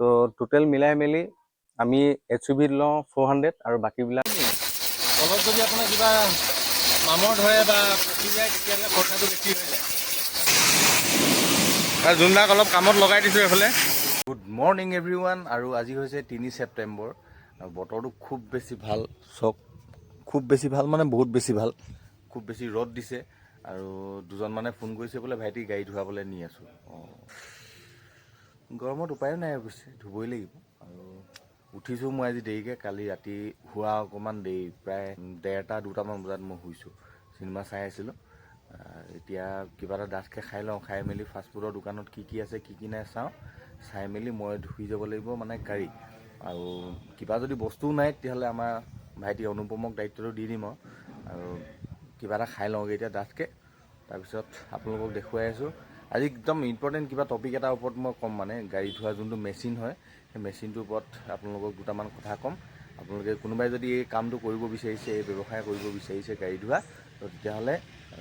তো টোটেল মিলাই মেলি আমি এইচ ইউ ভিত লওঁ ফ'ৰ হাণ্ড্ৰেড আৰু বাকীবিলাক তলত যদি আপোনাৰ কিবা মামৰ ধৰে বা পকি যায় তেতিয়াহ'লে খৰচাটো বেছি হৈ যায়। আৰু যোনবিলাক অলপ কামত লগাই দিছোঁ এইফালে। গুড মৰ্ণিং এভৰি ওৱান আৰু আজি হৈছে তিনি ছেপ্টেম্বৰ। আৰু বতৰটো খুব বেছি ভাল চক খুব বেছি ভাল মানে বহুত বেছি ভাল। খুব বেছি ৰ'দ দিছে আৰু দুজন মানে ফোন কৰিছে বোলে ভাইটি গাড়ী ধুৱাবলৈ নি আছোঁ। অঁ। গৰমত উপায়ো নাই অৱশ্যে, ধুবই লাগিব। আৰু উঠিছোঁ মই আজি দেৰিকৈ, কালি ৰাতি শোৱা অকণমান দেৰি, প্ৰায় ডেৰটা দুটামান বজাত মই শুইছোঁ। চিনেমা চাই আছিলোঁ। এতিয়া কিবা এটা ডাঠকৈ খাই লওঁ, খাই মেলি ফাষ্টফুডৰ দোকানত কি কি আছে, কি কি নাই চাওঁ। চাই মেলি মই ধুই যাব লাগিব মানে গাড়ী। আৰু কিবা যদি বস্তুও নাই, তেতিয়াহ'লে আমাৰ ভাইটি অনুপমক দায়িত্বটো দি দিম আৰু কিবা এটা খাই লওঁগৈ এতিয়া ডাঠকৈ। তাৰপিছত আপোনালোকক দেখুৱাই আছোঁ। আজি একদম ইম্পৰ্টেণ্ট কিবা টপিক এটাৰ ওপৰত মই ক'ম মানে গাড়ী ধোৱা যোনটো মেচিন হয় সেই মেচিনটোৰ ওপৰত আপোনালোকক দুটামান কথা ক'ম। আপোনালোকে কোনোবাই যদি এই কামটো কৰিব বিচাৰিছে এই ব্যৱসায় কৰিব বিচাৰিছে গাড়ী ধোৱা তো তেতিয়াহ'লে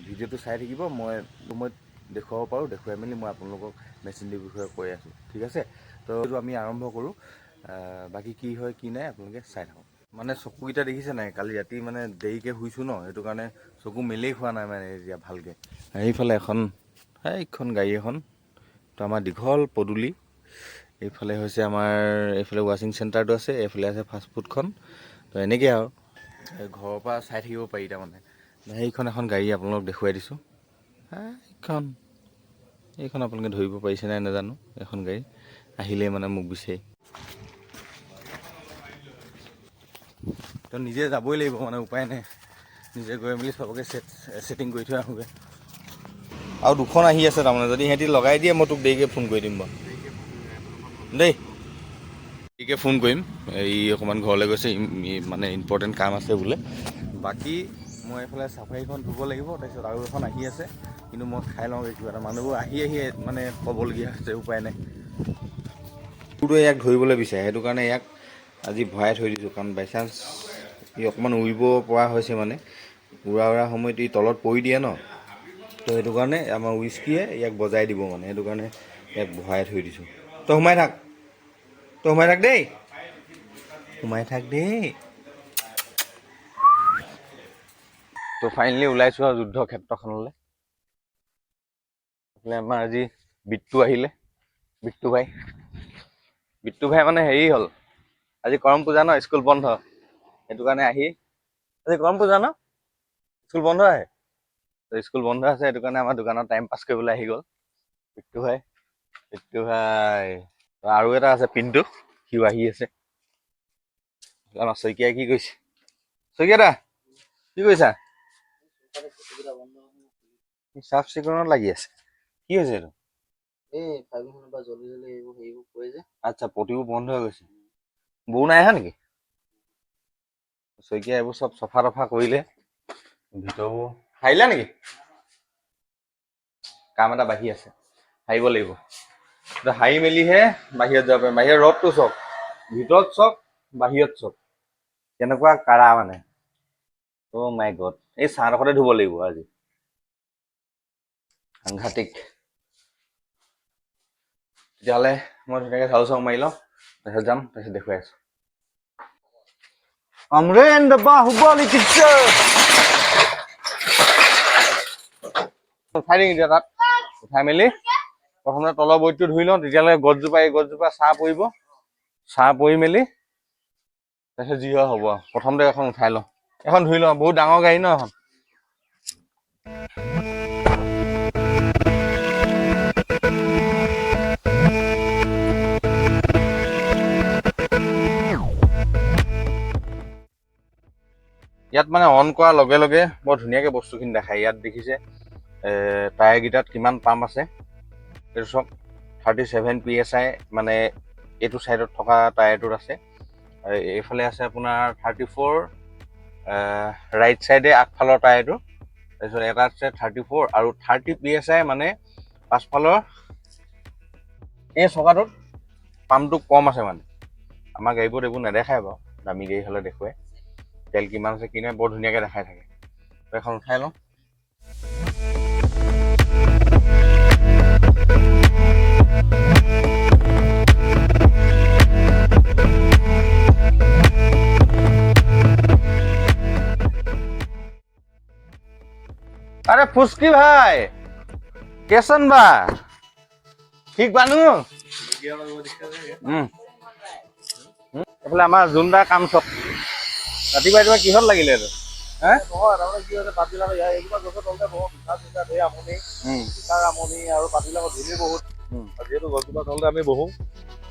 ভিডিঅ'টো চাই থাকিব মই মই দেখুৱাব পাৰোঁ দেখুৱাই মেলি মই আপোনালোকক মেচিনটোৰ বিষয়ে কৈ আছোঁ ঠিক আছে? তো আমি আৰম্ভ কৰোঁ বাকী কি হয় কি নাই আপোনালোকে চাই থাকক। মানে চকুকেইটা দেখিছে নাই? কালি ৰাতি মানে দেৰিকৈ শুইছোঁ ন সেইটো কাৰণে চকু মেলেই খোৱা নাই মানে এতিয়া ভালকৈ। এইফালে এখন এইখন গাড়ী এখন। তো আমাৰ দীঘল পদূলি। এইফালে হৈছে আমাৰ এইফালে ৱাশ্বিং চেণ্টাৰটো আছে এইফালে আছে ফাষ্টফুডখন তো এনেকৈ আৰু ঘৰৰ পৰা চাই থাকিব পাৰি তাৰমানে। সেইখন এখন গাড়ী আপোনালোকক দেখুৱাই দিছোঁ। এইখন এইখন আপোনালোকে ধৰিব পাৰিছে নাই নাজানো এখন গাড়ী। আহিলেই মানে মোক বিচাৰি। তো নিজে যাবই লাগিব মানে উপায় নাই। নিজে গৈ মেলি চবকে ছেট ছেটিং কৰি থৈ আহোঁগৈ। আৰু দুখন আহি আছে তাৰমানে। যদি সিহঁতি লগাই দিয়ে মই তোক দেৰিকৈ ফোন কৰি দিম বাৰু। দেই। দেৰিকৈ ফোন কৰিম। এই অকণমান ঘৰলৈ গৈছে মানে ইম্পৰ্টেণ্ট কাম আছে বোলে। বাকী মই এইফালে চাফাৰীখন ধুব লাগিব তাৰপিছত আৰু এখন আহি আছে। কিন্তু মই খাই লওঁগৈ কিবা এটা। মানুহবোৰ আহি আহি মানে ক'বলগীয়া হৈছে উপায় নাই। কুকুৰটোৱে ইয়াক ধৰিবলৈ বিচাৰে সেইটো কাৰণে ইয়াক আজি ভৰাই থৈ দিছোঁ। কাৰণ বাই চান্স ই অকণমান উৰিব পৰা হৈছে মানে। উৰা উৰা সময়ত ই তলত পৰি দিয়ে ন। তো সেইটো কাৰণে আমাৰ উইস্কিয়ে ইয়াক বজাই দিব মানে। সেইটো কাৰণে ইয়াক ভৰাই থৈ দিছোঁ। তই সোমাই থাক। তই সোমাই থাক দেই। সোমাই থাক দেই। তো ফাইনেলি ওলাইছোঁ আৰু যুদ্ধ ক্ষেত্ৰখনলৈ। এইফালে আমাৰ আজি বিট্টু আহিলে। বিট্টু ভাই। বিট্টু ভাই মানে হেৰি হ'ল। আজি কৰম পূজা ন? স্কুল বন্ধ। সেইটো কাৰণে আহি আজি কৰম পূজা ন? স্কুল বন্ধ আহে? স্কুল বন্ধ আছে সেইটো কাৰণে আমাৰ দোকানত টাইম পাছ কৰিবলৈ আহি গ'ল। বিট্টু ভাই বিট্টু ভাই। আৰু এটা আছে পিণ্টু। সিও আহি আছে। আমাৰ শইকীয়াই কি কৈছে শইকীয়া দা কি কৈছা চাফ চিকুণত লাগি আছে। কি হৈছে এইটো? আচ্ছা পতিবোৰ বন্ধ হৈ গৈছে। বৌ নাই অহা নেকি? শইকীয়া এইবোৰ চব চফা তফা কৰিলে। ভিতৰবোৰ সাৰিলা নেকি? কাম এটা বাঢ়ি আছে। সাৰিব লাগিব। সাৰি মেলিহে বাহিৰত যাব পাৰিম। বাহিৰত ৰ'দটো চক। ভিতৰত চক, বাহিৰত চক। কেনেকুৱা কাৰা মানে। অ' মাই গড এই চাহডোখৰতে ধুব লাগিব আজি। সাংঘাতিক। তেতিয়াহ'লে মই ধুনীয়াকৈ ঝাৰু চাৰু মাৰি লওঁ। তাৰপিছত যাম, তাৰপিছত দেখুৱাই আছো। অমৰেন দ্য বাহুবলী পিকচাৰ উঠাই দিম এতিয়া তাত। উঠাই মেলি। প্ৰথমতে তলৰ বৈদটো ধুই লওঁ তেতিয়ালৈকে গছজোপা এই গছজোপা ছাঁ পৰিব। ছাঁ পৰি মেলি তাৰপিছত যি হয় হ'ব আৰু। প্ৰথমতে এখন উঠাই লওঁ। এখন ধুই লওঁ বহুত ডাঙৰ গাড়ী ন এখন। ইয়াত মানে অন কৰাৰ লগে লগে বৰ ধুনীয়াকৈ বস্তুখিনি দেখায়। ইয়াত দেখিছে টায়াৰকেইটাত কিমান পাম্প আছে? এইটো চাওক thirty seven P S I মানে এইটো ছাইডত থকা টায়াৰটোত আছে। এইফালে আছে আপোনাৰ থাৰ্টি ফ'ৰ ৰাইট ছাইডে আগফালৰ টায়াৰটো। তাৰপিছত এটা আছে থাৰ্টি ফ'ৰ আৰু থাৰ্টি পি এছ আই মানে পাছফালৰ এই চকাটোত পাম্পটো কম আছে মানে। আমাৰ গাড়ীবোৰত এইবোৰ নেদেখায় বাৰু দামী গাড়ী হ'লে দেখুৱায় তেল কিমান আছে কি নাই বৰ ধুনীয়াকৈ দেখাই থাকে। এখন উঠাই লওঁ। ফুচকি ভাই কেচন বা? ঠিক বানু? এইফালে আমাৰ জোনদা কাম চব ৰাতিপুৱা ৰাতিপুৱা কিহত লাগিলে আৰু?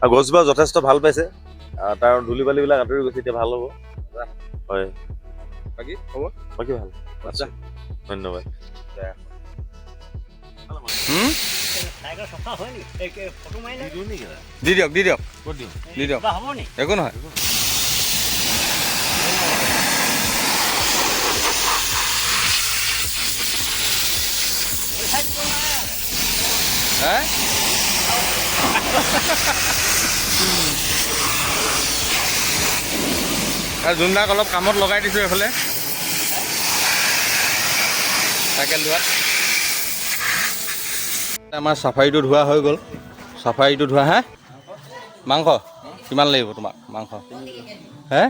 গছজোপা যথেষ্ট ভালো পাইছে। তাৰ ধূলি বালিবিলাক আঁতৰি গৈছে এতিয়া ভালো হ'ব। হয়। বাকী খবৰ? বাকী ভালো। আচ্ছা। ধন্যবাদ। হুম? হয় দি দিয়ক দি দিয়ক দি একো নহয় হে আৰু জোনদাক অলপ কামত লগাই দিছোঁ এইফালে। চাইকেল ধোৱাত আমাৰ চাফাৰীটো ধোৱা হৈ গ'ল। চাফাৰীটো ধোৱা হে? মাংস? কিমান লাগিব তোমাক মাংস? হে?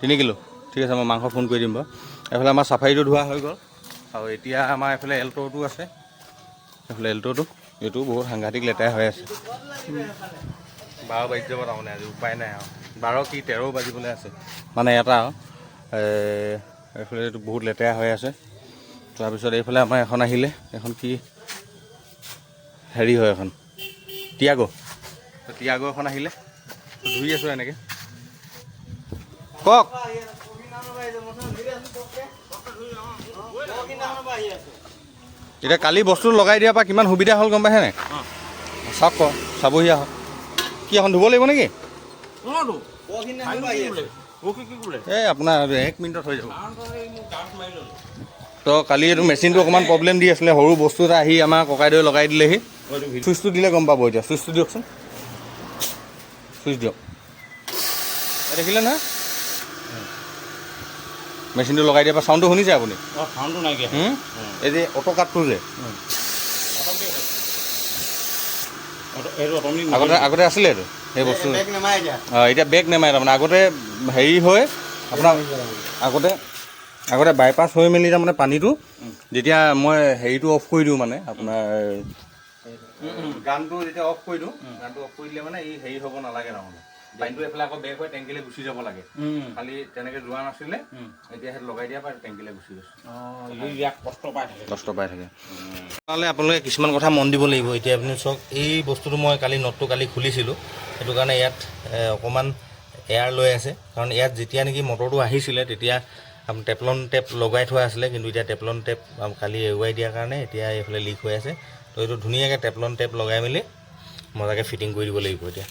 তিনি কিলো। ঠিক আছে মই মাংস ফোন কৰি দিম বাৰু। এইফালে আমাৰ চাফাৰীটো ধোৱা হৈ গ'ল। আৰু এতিয়া আমাৰ এইফালে এল্ট'টো আছে। এইফালে এল্ট'টো। এইটো বহুত সাংঘাতিক লেতেৰা হৈ আছে। বাৰ বাজি যাব তাৰমানে আজি উপায় নাই আৰু। বাৰ কি তেৰ বাজিবলৈ আছে। মানে এটা আৰু। এই, এইফালে বহুত লেতেৰা হৈ আছে। তাৰপিছত এইফালে আমাৰ এখন আহিলে। এখন কি? হেৰি হয় এখন। টিয়াগো। টিয়াগো এখন আহিলে। ধুই আছোঁ এনেকৈ। কওক। এতিয়া কালি বস্তু লগাই দিয়াৰ পৰা কিমান সুবিধা হ'ল গম পাইছে নাই? চাওক ক চাবহি আহক। কি এখন ধুব লাগিব নেকি? এই আপোনাৰ এক মিনিটত হৈ যাব। তো কালি এইটো মেচিনটো অকণমান প্ৰব্লেম দি আছিলে সৰু বস্তু এটা আহি আমাৰ ককাইদেউ লগাই দিলেহি। চুইচটো দিলে গম পাব এতিয়া চুইচটো দিয়কচোন। চুইচ দিয়ক। দেখিলে নহয়? মেচিনটো লগাই দিয়াৰ পৰা চাউণ্ডটো শুনিছে আপুনি? চাউণ্ডটো নাইকিয়া হুম? এই যে অট' কাটটো যে। আগতে আগতে আছিলে এইটো সেই বস্তু। অঁ এতিয়া বেগ নেমাৰে তাৰমানে। আগতে হেৰি হৈ আপোনাৰ আগতে আগতে বাইপাছ হৈ মেলি তাৰমানে পানীটো যেতিয়া মই হেৰিটো অফ কৰি দিওঁ মানে আপোনাৰ গানটো যেতিয়া অফ কৰি দিওঁ গানটো অফ কৰি দিলে মানে এই হেৰি হ'ব নালাগে তাৰমানে। পানীটো এইফালে আকৌ বেগ হৈ টেংকিলৈ গুচি যাব লাগে। খালি তেনেকৈ যোৱা নাছিলে এতিয়া সেইটো লগাই দিয়াৰ পৰা টেংকিলৈ গুচি গৈছে। কষ্ট পাই থাকে। কষ্ট পাই থাকে। তালে আপোনালোকে কিছুমান কথা মন দিব লাগিব। এতিয়া আপুনি চাওক এই বস্তুটো মই কালি নটটো কালি খুলিছিলোঁ। সেইটো কাৰণে ইয়াত অকণমান এয়াৰ লৈ আছে। কাৰণ ইয়াত যেতিয়া নেকি মটৰটো আহিছিলে তেতিয়া আপুনি টেপলন টেপ লগাই থোৱা আছিলে, কিন্তু এতিয়া টেপলন টেপ কালি এৰুৱাই দিয়াৰ কাৰণে এতিয়া এইফালে লিক হৈ আছে। তো এইটো ধুনীয়াকৈ টেপলন টেপ লগাই মেলি মজাকৈ ফিটিং কৰি দিব লাগিব এতিয়া।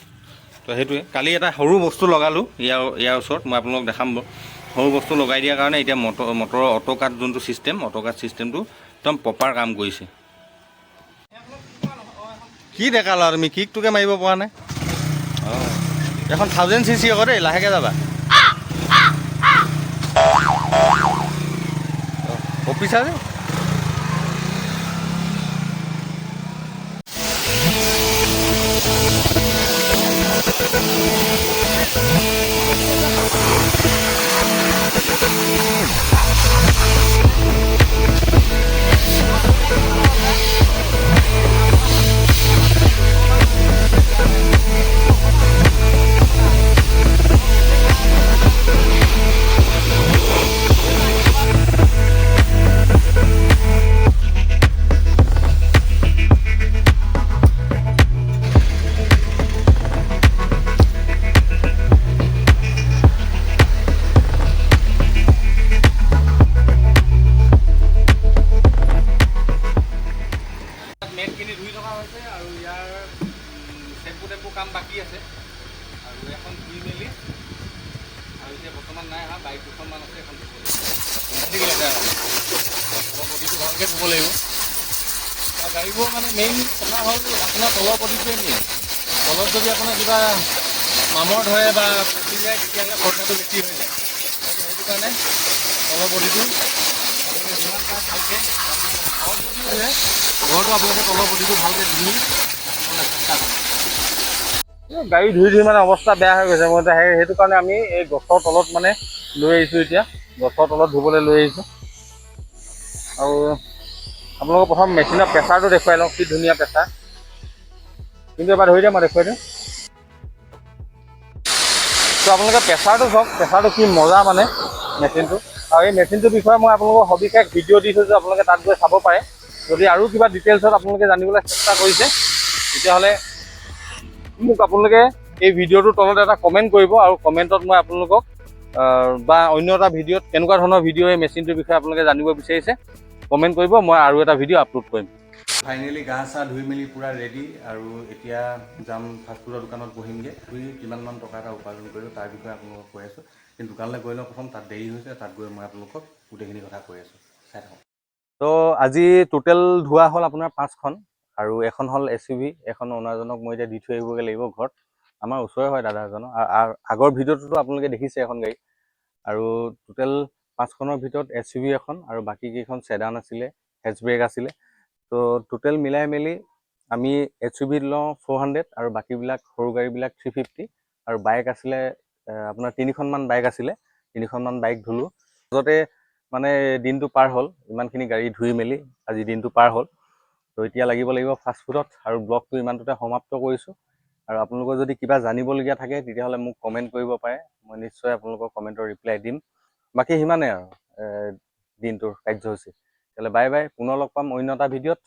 তো সেইটোৱে। কালি এটা সৰু বস্তু লগালোঁ, ইয়াৰ ইয়াৰ ওচৰত, মই আপোনালোকক দেখাম বাৰু। সৰু বস্তু লগাই দিয়াৰ কাৰণে এতিয়া মটৰ মটৰৰ অট' কাট যোনটো ছিষ্টেম অট' কাট ছিষ্টেমটো একদম প্ৰপাৰ কাম কৰিছে। কি ল'ৰা তুমি? কিকটোকে মাৰিব পৰা নাই? অঁ। এখন থাউজেণ্ড চি চি আকৌ দেই, লাহেকৈ যাবা। অফিচাৰ যে আছে। আৰু এখন ধুই মেলি আৰু এতিয়া বৰ্তমান নাই অহা বাইক দুখনমান আছে এখন ধুব লাগিব। তলৰ বডিটো ভালকৈ ধুব লাগিব। আৰু গাড়ীবোৰ মানে মেইন কথা হ'ল আপোনাৰ তলৰ বডিটোৱে মেইন তলত যদি আপোনাৰ কিবা মামৰ ধৰে বা পচি যায় তেতিয়াহ'লে খৰচাটো বেছি হৈ যায়। সেইটো কাৰণে তলৰ বডিটো আপোনালোকে যিমান পাৰে ভালকৈ ঘৰত যদিও ধুৱে ঘৰতো আপোনালোকে তলৰ বডিটো ভালকৈ ধুই চেষ্টা কৰিব এই গাড়ী ধুই ধুই মানে অৱস্থা বেয়া হৈ গৈছে। মই সেই সেইটো কাৰণে আমি এই গছৰ তলত মানে লৈ আহিছোঁ এতিয়া। গছৰ তলত ধুবলৈ লৈ আহিছোঁ। আৰু আপোনালোকক প্ৰথম মেচিনৰ প্ৰেছাৰটো দেখুৱাই লওঁ কি ধুনীয়া প্ৰেছাৰ কিন্তু এবাৰ ধৰি দিওঁ মই দেখুৱাই দিওঁ। ত' আপোনালোকে প্ৰেছাৰটো চাওক প্ৰেছাৰটো কি মজা মানে মেচিনটো আৰু এই মেচিনটোৰ বিষয়ে মই আপোনালোকক সবিশেষ ভিডিঅ' দি থৈছোঁ আপোনালোকে তাত গৈ চাব পাৰে। যদি আৰু কিবা ডিটেইলছত আপোনালোকে জানিবলৈ চেষ্টা কৰিছে তেতিয়াহ'লে মোক আপোনালোকে এই ভিডিঅ'টোৰ তলত এটা কমেণ্ট কৰিব আৰু কমেণ্টত মই আপোনালোকক বা অন্য এটা ভিডিঅ'ত কেনেকুৱা ধৰণৰ ভিডিঅ' এই মেচিনটোৰ বিষয়ে আপোনালোকে জানিব বিচাৰিছে কমেণ্ট কৰিব মই আৰু এটা ভিডিঅ' আপলোড কৰিম। ফাইনেলি গা চা ধুই মেলি পূৰা ৰেডি আৰু এতিয়া যাম ফাষ্টফুডৰ দোকানত বহিমগৈ। ধুই কিমানমান টকা এটা উপাৰ্জন কৰিলোঁ তাৰ বিষয়ে আপোনালোকক কৈ আছোঁ। কিন্তু দোকানলৈ গৈ লওঁ প্ৰথম তাত দেৰি হৈছে তাত গৈ মই আপোনালোকক গোটেইখিনি কথা কৈ আছোঁ। চাই থাকক। ত' আজি টোটেল ধোৱা হ'ল আপোনাৰ পাঁচখন। আৰু এখন হ'ল এছ ইউ ভি এখন অনাৰজনক মই এতিয়া দি থৈ আহিবগৈ লাগিব ঘৰত। আমাৰ ওচৰে হয় দাদা এজনৰ আগৰ ভিডিঅ'টোতো আপোনালোকে দেখিছে এখন গাড়ী। আৰু টোটেল পাঁচখনৰ ভিতৰত এছ ইউ ভি এখন আৰু বাকী কেইখন ছেডান আছিলে হেচব্ৰেক আছিলে। ত' টোটেল মিলাই মেলি আমি এছ ইউ ভিত লওঁ ফ'ৰ হাণ্ড্ৰেড আৰু বাকীবিলাক সৰু গাড়ীবিলাক থ্ৰী ফিফটি আৰু বাইক আছিলে আপোনাৰ তিনিখনমান বাইক আছিলে। তিনিখনমান বাইক ধুলোঁ। মাজতে মানে দিনটো পাৰ হ'ল ইমানখিনি গাড়ী ধুই মেলি আজি দিনটো পাৰ হ'ল। ত' এতিয়া লাগিব লাগিব ফাষ্টফুডত আৰু ব্লগটো ইমানটোতে সমাপ্ত কৰিছোঁ। আৰু আপোনালোকৰ যদি কিবা জানিবলগীয়া থাকে তেতিয়াহ'লে মোক কমেণ্ট কৰিব পাৰে। মই নিশ্চয় আপোনালোকৰ কমেণ্টৰ ৰিপ্লাই দিম। বাকী সিমানেই আৰু দিনটোৰ কাৰ্যসূচী। তেতিয়াহ'লে বাই বাই পুনৰ লগ পাম অন্য এটা ভিডিঅ'ত।